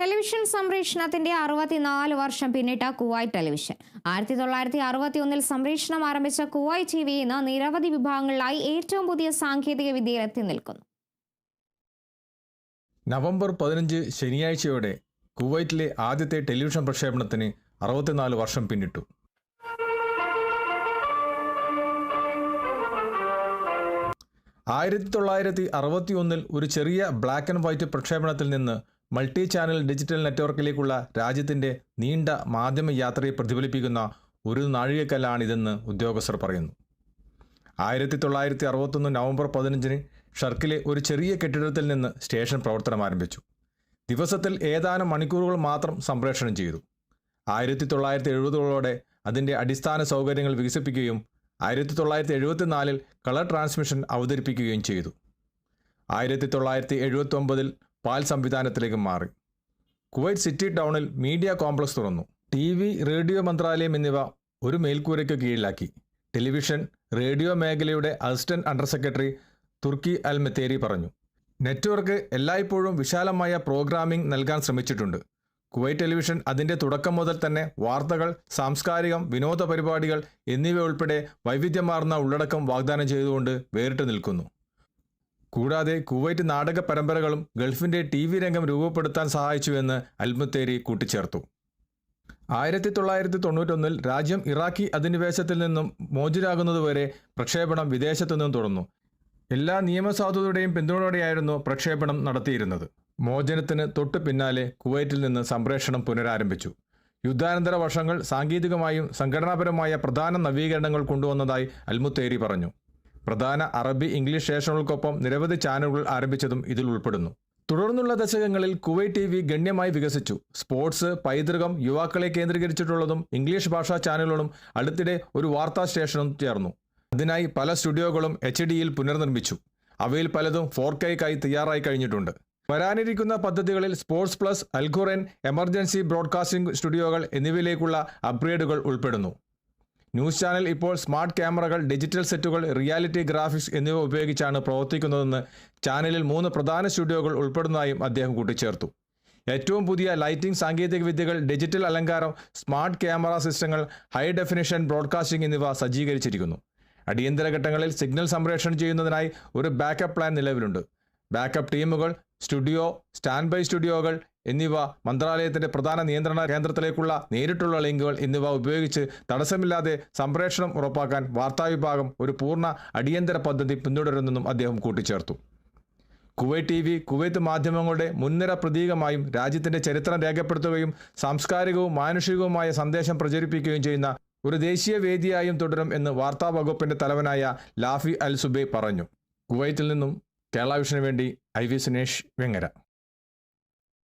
Television സംപ്രേഷണത്തിന്റെ അറുപത്തിനാല് വർഷം പിന്നിട്ട കുവായ് ടെലിവിഷൻ. ആയിരത്തി തൊള്ളായിരത്തി അറുപത്തി ഒന്നിൽ സംപ്രേഷണം ആരംഭിച്ച കുവായ് ടി വി ഇന്ന് നിരവധി വിഭാഗങ്ങളിലായി ഏറ്റവും പുതിയ സാങ്കേതിക വിദ്യയിൽ എത്തി നിൽക്കുന്നു. നവംബർ പതിനഞ്ച് ശനിയാഴ്ചയോടെ കുവൈറ്റിലെ ആദ്യത്തെ ടെലിവിഷൻ പ്രക്ഷേപണത്തിന് അറുപത്തിനാല് വർഷം പിന്നിട്ടു. ആയിരത്തി തൊള്ളായിരത്തി അറുപത്തി ഒന്നിൽ ഒരു ചെറിയ ബ്ലാക്ക് ആൻഡ് വൈറ്റ് പ്രക്ഷേപണത്തിൽ നിന്ന് മൾട്ടി ചാനൽ ഡിജിറ്റൽ നെറ്റ്വർക്കിലേക്കുള്ള രാജ്യത്തിന്റെ നീണ്ട മാധ്യമ യാത്രയെ പ്രതിഫലിപ്പിക്കുന്ന ഒരു നാഴികക്കല്ലാണിതെന്ന് ഉദ്യോഗസ്ഥർ പറയുന്നു. ആയിരത്തി തൊള്ളായിരത്തി അറുപത്തൊന്ന് നവംബർ പതിനഞ്ചിന് ഷർക്കിലെ ഒരു ചെറിയ കെട്ടിടത്തിൽ നിന്ന് സ്റ്റേഷൻ പ്രവർത്തനം ആരംഭിച്ചു. ദിവസത്തിൽ ഏതാനും മണിക്കൂറുകൾ മാത്രം സംപ്രേഷണം ചെയ്തു. ആയിരത്തി തൊള്ളായിരത്തി എഴുപതുകളോടെ അതിന്റെ അടിസ്ഥാന സൗകര്യങ്ങൾ വികസിപ്പിക്കുകയും ആയിരത്തി തൊള്ളായിരത്തി എഴുപത്തിനാലിൽ കളർ ട്രാൻസ്മിഷൻ അവതരിപ്പിക്കുകയും ചെയ്തു. ആയിരത്തി തൊള്ളായിരത്തി എഴുപത്തി ഒമ്പതിൽ പാൽ സംവിധാനത്തിലേക്ക് മാറി. കുവൈറ്റ് സിറ്റി ടൗണിൽ മീഡിയ കോംപ്ലക്സ് തുറന്നു. ടി വി റേഡിയോ മന്ത്രാലയം എന്നിവ ഒരു മേൽക്കൂരയ്ക്ക് കീഴിലാക്കി. ടെലിവിഷൻ റേഡിയോ മേഖലയുടെ assistant under secretary Turki Al Mutairi പറഞ്ഞു. നെറ്റ്വർക്ക് എല്ലായ്പ്പോഴും വിശാലമായ പ്രോഗ്രാമിംഗ് നൽകാൻ ശ്രമിച്ചിട്ടുണ്ട്. കുവൈറ്റ് ടെലിവിഷൻ അതിന്റെ തുടക്കം മുതൽ തന്നെ വാർത്തകൾ സാംസ്കാരികം വിനോദ പരിപാടികൾ എന്നിവ ഉൾപ്പെടെ വൈവിധ്യമാർന്ന ഉള്ളടക്കം വാഗ്ദാനം ചെയ്തുകൊണ്ട് വേറിട്ട് നിൽക്കുന്നു. കൂടാതെ കുവൈറ്റ് നാടക പരമ്പരകളും ഗൾഫിന്റെ ടി വി രംഗം രൂപപ്പെടുത്താൻ സഹായിച്ചുവെന്ന് അൽമുത്തേരി കൂട്ടിച്ചേർത്തു. ആയിരത്തി തൊള്ളായിരത്തി തൊണ്ണൂറ്റൊന്നിൽ രാജ്യം ഇറാഖി അധിനിവേശത്തിൽ നിന്നും മോചിതരാകുന്നതുവരെ പ്രക്ഷേപണം വിദേശത്തു നിന്നും തുടർന്നു. എല്ലാ നിയമസാധുതയുടെയും പിന്തുണയോടെയായിരുന്നു പ്രക്ഷേപണം നടത്തിയിരുന്നത്. മോചനത്തിന് തൊട്ടു പിന്നാലെ കുവൈറ്റിൽ നിന്ന് സംപ്രേഷണം പുനരാരംഭിച്ചു. യുദ്ധാനന്തര വർഷങ്ങൾ സാങ്കേതികമായും സംഘടനാപരമായ പ്രധാന നവീകരണങ്ങൾ കൊണ്ടുവന്നതായി അൽമുത്തേരി പറഞ്ഞു. പ്രധാന അറബി ഇംഗ്ലീഷ് സ്റ്റേഷനുകൾക്കൊപ്പം നിരവധി ചാനലുകൾ ആരംഭിച്ചതും ഇതിൽ ഉൾപ്പെടുന്നു. തുടർന്നുള്ള ദശകങ്ങളിൽ കുവൈറ്റ് ടി വി ഗണ്യമായി വികസിച്ചു. സ്പോർട്സ് പൈതൃകം യുവാക്കളെ കേന്ദ്രീകരിച്ചിട്ടുള്ളതും ഇംഗ്ലീഷ് ഭാഷാ ചാനലുകളും അടുത്തിടെ ഒരു വാർത്താ സ്റ്റേഷനും ചേർന്നു. അതിനായി പല സ്റ്റുഡിയോകളും എച്ച് ഡിയിൽ പുനർനിർമ്മിച്ചു. അവയിൽ പലതും ഫോർ കെയ്ക്കായി തയ്യാറായി കഴിഞ്ഞിട്ടുണ്ട്. വരാനിരിക്കുന്ന പദ്ധതികളിൽ sports plus Al Quran emergency broadcasting സ്റ്റുഡിയോകൾ എന്നിവയിലേക്കുള്ള അപ്ഗ്രേഡുകൾ ഉൾപ്പെടുന്നു. ന്യൂസ് ചാനൽ ഇപ്പോൾ സ്മാർട്ട് ക്യാമറകൾ ഡിജിറ്റൽ സെറ്റുകൾ റിയാലിറ്റി ഗ്രാഫിക്സ് എന്നിവ ഉപയോഗിച്ചാണ് പ്രവർത്തിക്കുന്നതെന്ന് ചാനലിൽ മൂന്ന് പ്രധാന സ്റ്റുഡിയോകൾ ഉൾപ്പെടുന്നതായും അദ്ദേഹം കൂട്ടിച്ചേർത്തു. ഏറ്റവും പുതിയ ലൈറ്റിംഗ് സാങ്കേതികവിദ്യകൾ ഡിജിറ്റൽ അലങ്കാരം സ്മാർട്ട് ക്യാമറ സിസ്റ്റങ്ങൾ ഹൈ ഡെഫിനിഷൻ ബ്രോഡ്കാസ്റ്റിംഗ് എന്നിവ സജ്ജീകരിച്ചിരിക്കുന്നു. അടിയന്തര ഘട്ടങ്ങളിൽ സിഗ്നൽ സംപ്രേഷണം ചെയ്യുന്നതിനായി ഒരു ബാക്കപ്പ് പ്ലാൻ നിലവിലുണ്ട്. ബാക്കപ്പ് ടീമുകൾ സ്റ്റുഡിയോ സ്റ്റാൻഡ് ബൈ സ്റ്റുഡിയോകൾ എന്നിവ മന്ത്രാലയത്തിന്റെ പ്രധാന നിയന്ത്രണ കേന്ദ്രത്തിലേക്കുള്ള നേരിട്ടുള്ള ലിങ്കുകൾ എന്നിവ ഉപയോഗിച്ച് തടസ്സമില്ലാതെ സംപ്രേഷണം ഉറപ്പാക്കാൻ വാർത്താവിഭാഗം ഒരു പൂർണ അടിയന്തര പദ്ധതി പിന്തുടരുന്നെന്നും അദ്ദേഹം കൂട്ടിച്ചേർത്തു. കുവൈറ്റ് ടി വി കുവൈത്ത് മാധ്യമങ്ങളുടെ മുൻനിര പ്രതീകമായും രാജ്യത്തിന്റെ ചരിത്രം രേഖപ്പെടുത്തുകയും സാംസ്കാരികവും മാനുഷികവുമായ സന്ദേശം പ്രചരിപ്പിക്കുകയും ചെയ്യുന്ന ഒരു ദേശീയ വേദിയായും തുടരും എന്ന് വാർത്താ വകുപ്പിന്റെ തലവനായ ലാഫി അൽ സുബൈ പറഞ്ഞു. കുവൈത്തിൽ നിന്നും കേരള വേണ്ടി ഐ വി സുനേഷ് വെങ്ങര.